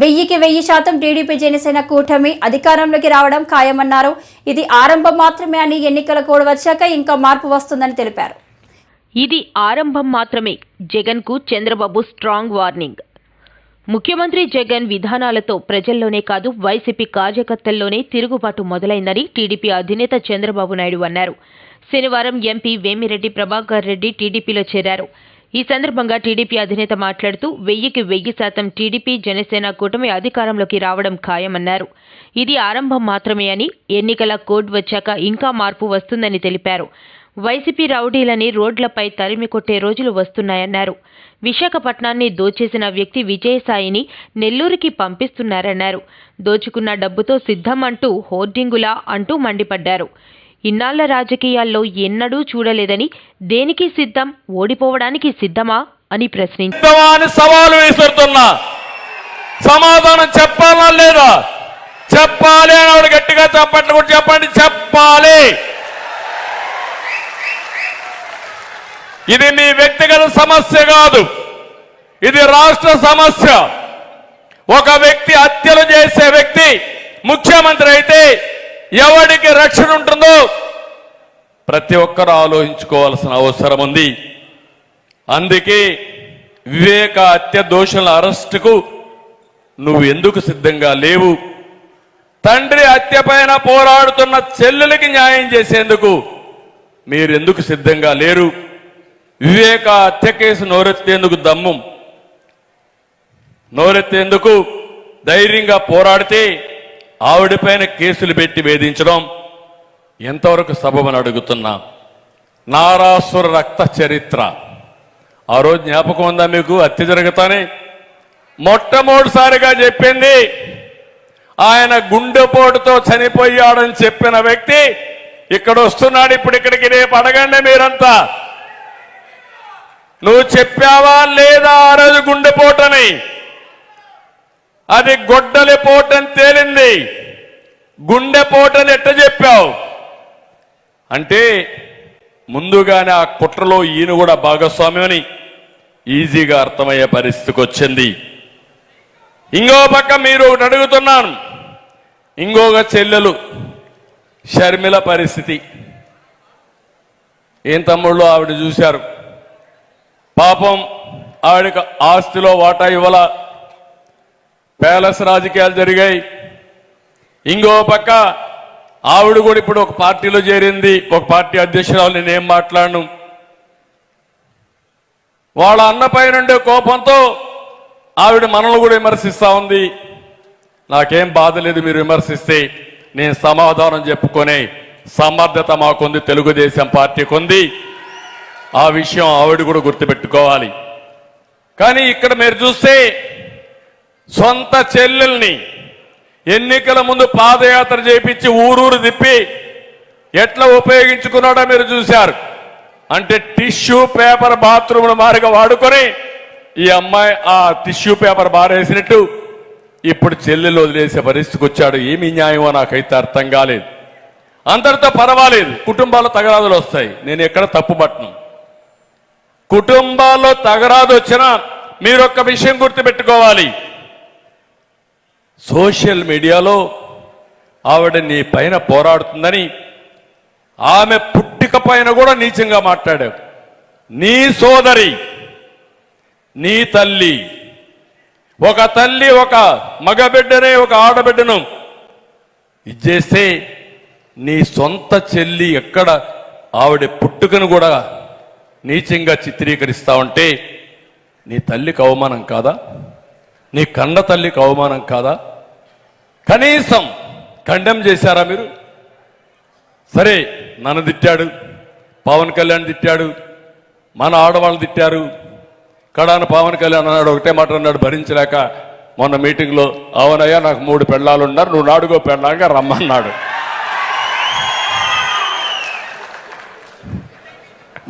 వెయ్యికి వెయ్యి శాతం టీడీపీ జనసేన కూటమి అధికారంలోకి రావడం ఖాయమన్నారు. ఇది ఆరంభం మాత్రమే అని ఎన్నికల కోడ్ వచ్చాక ఇంకా మార్పు వస్తుందని తెలిపారు. ఇది ఆరంభం మాత్రమే. జగన్కు చంద్రబాబు స్ట్రాంగ్ వార్నింగ్. ముఖ్యమంత్రి జగన్ విధానాలతో ప్రజల్లోనే కాదు వైసీపీ కార్యకర్తల్లోనే తిరుగుబాటు మొదలైందని టీడీపీ అధినేత చంద్రబాబు నాయుడు అన్నారు. శనివారం ఎంపీ వేమిరెడ్డి ప్రభాకర్ రెడ్డి టీడీపీలో చేరారు. ఈ సందర్భంగా టీడీపీ అధినేత మాట్లాడుతూ వెయ్యికి వెయ్యి శాతం టీడీపీ జనసేన కూటమి అధికారంలోకి రావడం ఖాయమన్నారు. ఇది ఆరంభం మాత్రమే అని ఎన్నికల కోడ్ వచ్చాక ఇంకా మార్పు వస్తుందని తెలిపారు. వైసీపీ రౌడీలని రోడ్లపై తరిమి కొట్టే రోజులు వస్తున్నాయన్నారు. విశాఖపట్నాన్ని దోచేసిన వ్యక్తి విజయసాయిని నెల్లూరుకి పంపిస్తున్నారన్నారు. దోచుకున్న డబ్బుతో సిద్ధం అంటూ హోర్డింగులా అంటూ మండిపడ్డారు. ఇన్నాళ్ళ రాజకీయాల్లో ఎన్నడూ చూడలేదని దేనికి సిద్ధం? ఓడిపోవడానికి సిద్ధమా? అని ప్రశ్నించారు సవాలు విసురుతున్నా. సమాధానం చెప్పాలా లేదా? చెప్పాలి అని ఆవిడ గట్టిగా చెప్పట్లు కూడా చెప్పండి. చెప్పాలి. ఇది మీ వ్యక్తిగత సమస్య కాదు. ఇది రాష్ట్ర సమస్య. ఒక వ్యక్తి హత్యలు చేసే వ్యక్తి ముఖ్యమంత్రి అయితే ఎవడికి రక్షణ ఉంటుందో ప్రతి ఒక్కరు ఆలోచించుకోవాల్సిన అవసరం ఉంది. అందుకే వివేక హత్య దోషుల అరెస్టుకు నువ్వు ఎందుకు సిద్ధంగా లేవు? తండ్రి హత్య పైన పోరాడుతున్న చెల్లెలకి న్యాయం చేసేందుకు మీరు ఎందుకు సిద్ధంగా లేరు? వివేక హత్య కేసు నోరెత్తేందుకు దమ్ము. నోరెత్తేందుకు ధైర్యంగా పోరాడితే ఆవిడపైన కేసులు పెట్టి వేధించడం ఎంతవరకు సబబని అడుగుతున్నా. నారాసుర రక్త చరిత్ర. ఆ రోజు జ్ఞాపకం ఉందా మీకు? హత్య జరుగుతానే. మొట్టమొదటిసారిగా చెప్పింది ఆయన గుండెపోటుతో చనిపోయాడని చెప్పిన వ్యక్తి ఇక్కడ వస్తున్నాడు. ఇప్పుడు ఇక్కడికి రేపు అడగండి మీరంతా. నువ్వు చెప్పావా లేదా ఆ రోజు గుండెపోటని? అది గొడ్డలి పోటని తేలింది. గుండెపోటని ఎట్ట చెప్పావు? అంటే ముందుగానే ఆ కుట్రలో ఈయన కూడా భాగస్వామ్యమని ఈజీగా అర్థమయ్యే పరిస్థితికి వచ్చింది. ఇంకో పక్క మీరు ఒకటి అడుగుతున్నాను. ఇంకొక చెల్లెలు షర్మిల పరిస్థితి. ఏం తమ్ముళ్ళు ఆవిడ చూశారు? పాపం ఆవిడకి ఆస్తిలో వాటా ఇవ్వాల? ప్యాలెస్ రాజకీయాలు జరిగాయి. ఇంకో పక్క ఆవిడ కూడా ఇప్పుడు ఒక పార్టీలో చేరింది. ఒక పార్టీ అధ్యక్షురాలు నేనేం మాట్లాడను. వాళ్ళ అన్నపై నుండే కోపంతో ఆవిడ మనల్ని కూడా విమర్శిస్తూ ఉంది. నాకేం బాధ లేదు మీరు విమర్శిస్తే నేను సమాధానం చెప్పుకునే సమర్థత మాకుంది. తెలుగుదేశం పార్టీకి ఉంది ఆ విషయం ఆవిడ కూడా గుర్తుపెట్టుకోవాలి. కానీ ఇక్కడ మీరు చూస్తే సొంత చెల్లెల్ని ఎన్నికల ముందు పాదయాత్ర చేపించి ఊరూరు తిప్పి ఎట్లా ఉపయోగించుకున్నాడో మీరు చూశారు. అంటే టిష్యూ పేపర్ బాత్రూమ్ మారిగా వాడుకొని ఈ అమ్మాయి ఆ టిష్యూ పేపర్ బారేసినట్టు ఇప్పుడు చెల్లెలు వదిలేసే పరిస్థితికి వచ్చాడు. ఏమి న్యాయమో నాకైతే అర్థం కాలేదు. అందరితో పర్వాలేదు. కుటుంబాల్లో తగరాదులు వస్తాయి. నేను ఎక్కడ తప్పుపట్టను కుటుంబాల్లో తగరాదు వచ్చినా మీరు ఒక్క విషయం గుర్తుపెట్టుకోవాలి. సోషల్ మీడియాలో ఆవిడ నీ పైన పోరాడుతుందని ఆమె పుట్టిక పైన కూడా నీచంగా మాట్లాడావు. నీ సోదరి నీ తల్లి ఒక తల్లి ఒక మగబిడ్డనే ఒక ఆడబిడ్డను ఇచ్చేస్తే నీ సొంత చెల్లి ఎక్కడ ఆవిడ పుట్టుకను కూడా నీచంగా చిత్రీకరిస్తా ఉంటే నీ తల్లికి అవమానం కాదా? నీ కన్న తల్లికి అవమానం కాదా? కనీసం ఖండం చేశారా మీరు? సరే నన్ను తిట్టాడు పవన్ కళ్యాణ్ తిట్టాడు మన ఆడవాళ్ళు తిట్టారు. కడాన పవన్ కళ్యాణ్ అన్నాడు ఒకటే మాట అన్నాడు భరించలేక మొన్న మీటింగ్లో అవునయ్యా నాకు మూడు పెళ్ళాలు ఉన్నారు నువ్వు నాడుగో పెళ్ళాగా రమ్మన్నాడు.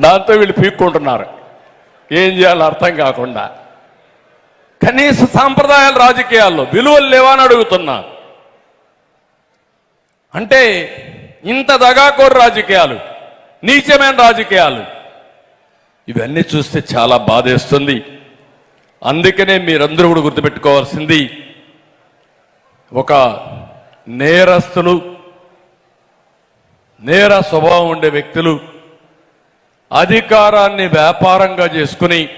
దాంతో వీళ్ళు పీక్కుంటున్నారు. ఏం చేయాలో అర్థం కాకుండా. కనీస సాంప్రదాయాల రాజకీయాల్లో విలువలు లేవా అని అడుగుతున్నా. అంటే ఇంత దగాకోరు రాజకీయాలు నీచమైన రాజకీయాలు ఇవన్నీ చూస్తే చాలా బాధేస్తుంది. అందుకనే మీరందరూ కూడా గుర్తుపెట్టుకోవాల్సింది ఒక నేరస్తులు నేర స్వభావం ఉండే వ్యక్తులు అధికారాన్ని వ్యాపారంగా చేసుకుని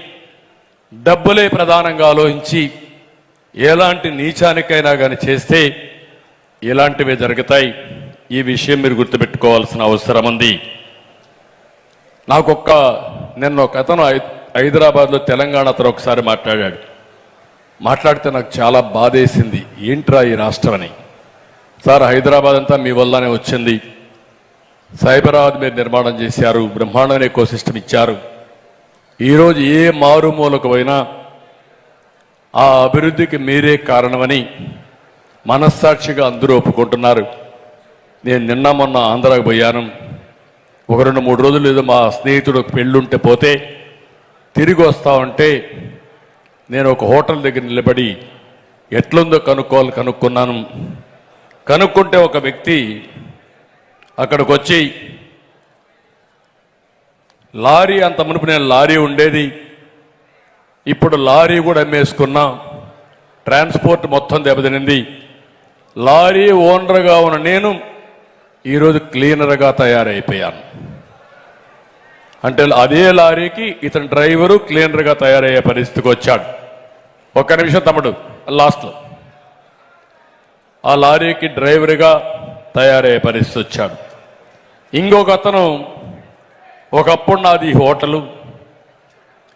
డబ్బులే ప్రధానంగా ఆలోచించి ఎలాంటి నీచానికైనా కానీ చేస్తే ఇలాంటివే జరుగుతాయి. ఈ విషయం మీరు గుర్తుపెట్టుకోవాల్సిన అవసరం ఉంది. నాకొక్క నిన్న ఒక అతను హై- హైదరాబాద్లో తెలంగాణ అతను ఒకసారి మాట్లాడాడు. మాట్లాడితే నాకు చాలా బాధేసింది. ఏంట్రా ఈ రాష్ట్రం అని సార్ హైదరాబాద్ అంతా మీ వల్లనే వచ్చింది. సైబరాబాద్ మీరు నిర్మాణం చేశారు. బ్రహ్మాండమైన ఎకో సిస్టమ్ ఇచ్చారు. ఈరోజు ఏ మారుమూలకు పోయినా ఆ అభివృద్ధికి మీరే కారణమని మనస్సాక్షిగా అందరూ ఒప్పుకుంటున్నారు. నేను నిన్న మొన్న ఆంధ్రాకు పోయాను. ఒక రెండు మూడు రోజులు ఏదో మా స్నేహితుడు పెళ్ళుంటే పోతే తిరిగి వస్తా ఉంటే నేను ఒక హోటల్ దగ్గర నిలబడి ఎట్లుందో కనుక్కోవాలి కనుక్కున్నాను. కనుక్కుంటే ఒక వ్యక్తి అక్కడికి వచ్చి లారీ అంత మునుపు నేను లారీ ఉండేది. ఇప్పుడు లారీ కూడా అమ్మేసుకున్నా. ట్రాన్స్పోర్ట్ మొత్తం దెబ్బతినింది. లారీ ఓనర్గా ఉన్న నేను ఈరోజు క్లీనర్గా తయారైపోయాను. అంటే అదే లారీకి ఇతని డ్రైవరు క్లీనర్గా తయారయ్యే పరిస్థితికి వచ్చాడు. ఒక్క నిమిషం తమ్ముడు లాస్ట్లో. ఆ లారీకి డ్రైవర్గా తయారయ్యే పరిస్థితి వచ్చాడు. ఇంకొక అతను ఒకప్పుడు నాది హోటలు.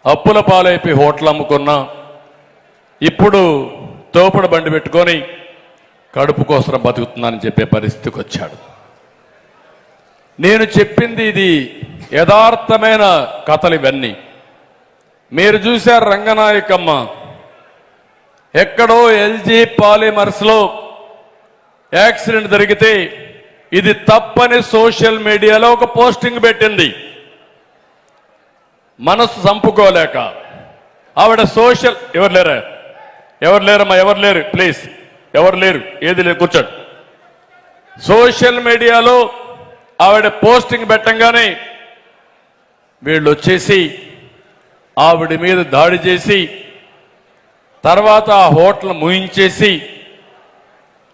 అప్పుల పాలైపోయి హోటల్ అమ్ముకున్నా. ఇప్పుడు తోపుడు బండి పెట్టుకొని కడుపు కోసం బతుకుతున్నానని చెప్పే పరిస్థితికి వచ్చాడు. నేను చెప్పింది ఇది యథార్థమైన కథలు ఇవన్నీ. మీరు చూశారు రంగనాయకమ్మ. ఎక్కడో ఎల్జీ పాలిమర్స్లో యాక్సిడెంట్ జరిగితే ఇది తప్పని సోషల్ మీడియాలో ఒక పోస్టింగ్ పెట్టింది. మనసు చంపుకోలేక ఆవిడ సోషల్ ఎవరు లేరా? ఎవరు లేరమ్మా? ఎవరు లేరు? ప్లీజ్ ఎవరు లేరు? ఏది లేదు? కూర్చోండి. సోషల్ మీడియాలో ఆవిడ పోస్టింగ్ పెట్టంగానే వీళ్ళు వచ్చేసి ఆవిడ మీద దాడి చేసి తర్వాత ఆ హోటల్ ముయించేసి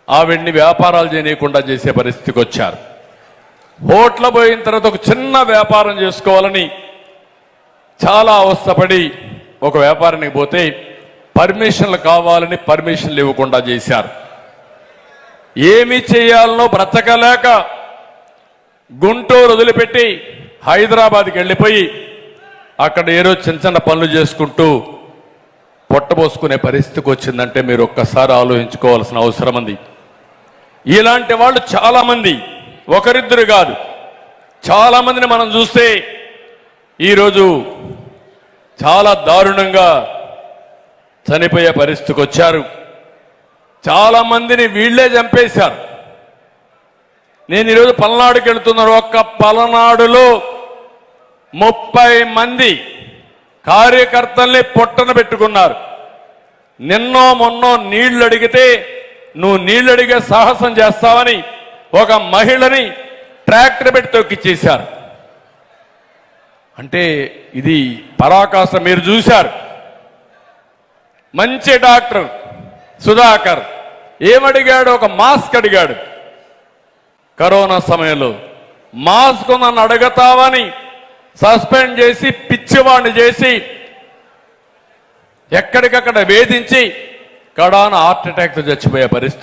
ఆవిడ్ని వ్యాపారాలు చేయకుండా చేసే పరిస్థితికి వచ్చారు. హోటల్ పోయిన తర్వాత ఒక చిన్న వ్యాపారం చేసుకోవాలని చాలా అవస్థపడి ఒక వ్యాపారానికి పోతే పర్మిషన్లు కావాలని పర్మిషన్లు ఇవ్వకుండా చేశారు. ఏమి చేయాలనో బ్రతకలేక గుంటూరు వదిలిపెట్టి హైదరాబాద్కి వెళ్ళిపోయి అక్కడ ఏదో చిన్న చిన్న పనులు చేసుకుంటూ పొట్టబోసుకునే పరిస్థితికి వచ్చిందంటే మీరు ఒక్కసారి ఆలోచించుకోవాల్సిన అవసరం ఉంది. ఇలాంటి వాళ్ళు చాలామంది ఒకరిద్దరు కాదు చాలామందిని మనం చూస్తే ఈరోజు చాలా దారుణంగా చనిపోయే పరిస్థితికి వచ్చారు. చాలా మందిని వీళ్ళే చంపేశారు. నేను ఈరోజు పల్నాడుకి వెళుతున్నారు ఒక్క పలనాడులో ముప్పై మంది కార్యకర్తల్ని పొట్టన పెట్టుకున్నారు. నిన్నో మొన్నో నీళ్ళు అడిగితే నువ్వు నీళ్ళు అడిగే సాహసం చేస్తావని ఒక మహిళని ట్రాక్టర్ పెట్టి తొక్కిచ్చేశారు. అంటే ఇది పరాకాష్ట మీరు చూశారు. మంచి డాక్టర్ సుధాకర్. ఏమడిగాడు? ఒక మాస్క్ అడిగాడు. కరోనా సమయంలో మాస్క్ నన్ను అడగతావని సస్పెండ్ చేసి పిచ్చివాణ్ణి చేసి ఎక్కడికక్కడ వేధించి కడాన హార్ట్ అటాక్తో చచ్చిపోయే పరిస్థితి